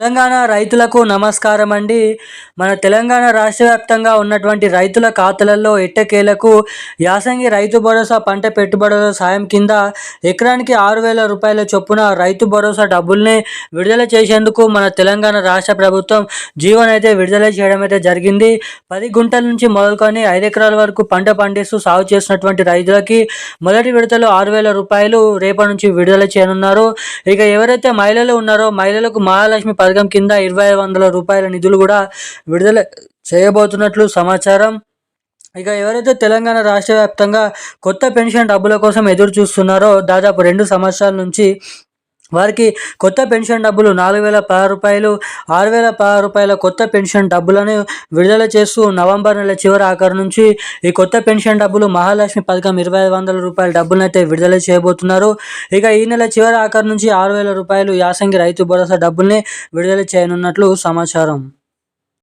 తెలంగాణ రైతులకు నమస్కారం అండి మన తెలంగాణ రాష్ట్ర వ్యాప్తంగా ఉన్నటువంటి రైతుల ఖాతాలలో ఎట్టకేలకు యాసంగి రైతు భరోసా పంట పెట్టుబడుల సాయం కింద ఎకరానికి ఆరు వేల రూపాయల చొప్పున రైతు భరోసా డబ్బుల్ని విడుదల చేసేందుకు మన తెలంగాణ రాష్ట్ర ప్రభుత్వం జీవోని అయితే విడుదల చేయడం అయితే జరిగింది. పది గుంటల నుంచి మొదలుకొని ఐదు ఎకరాల వరకు పంట పండిస్తూ సాగు చేసినటువంటి రైతులకి మొదటి విడతలో ఆరు వేల రూపాయలు రేపటి నుంచి విడుదల చేయనున్నారు. ఇక ఎవరైతే మహిళలు ఉన్నారో మహిళలకు మహాలక్ష్మి పథకం కింద ఇరవై వందల రూపాయల నిధులు కూడా విడుదల చేయబోతున్నట్లు సమాచారం. ఇక ఎవరైతే తెలంగాణ రాష్ట్ర వ్యాప్తంగా కొత్త పెన్షన్ డబ్బుల కోసం ఎదురు చూస్తున్నారో దాదాపు రెండు సంవత్సరాల నుంచి వారికి కొత్త పెన్షన్ డబ్బులు నాలుగు వేల పదహారు రూపాయలు ఆరు వేల పదహారు రూపాయల కొత్త పెన్షన్ డబ్బులను విడుదల చేస్తూ నవంబర్ నెల చివరి ఆఖరి నుంచి ఈ కొత్త పెన్షన్ డబ్బులు మహాలక్ష్మి పథకం ఇరవై ఐదు వందల రూపాయల డబ్బులను అయితే విడుదల చేయబోతున్నారు. ఇక ఈ నెల చివరి ఆఖరి నుంచి ఆరు వేల రూపాయలు యాసంగి రైతు భరోసా డబ్బుల్ని విడుదల చేయనున్నట్లు సమాచారం.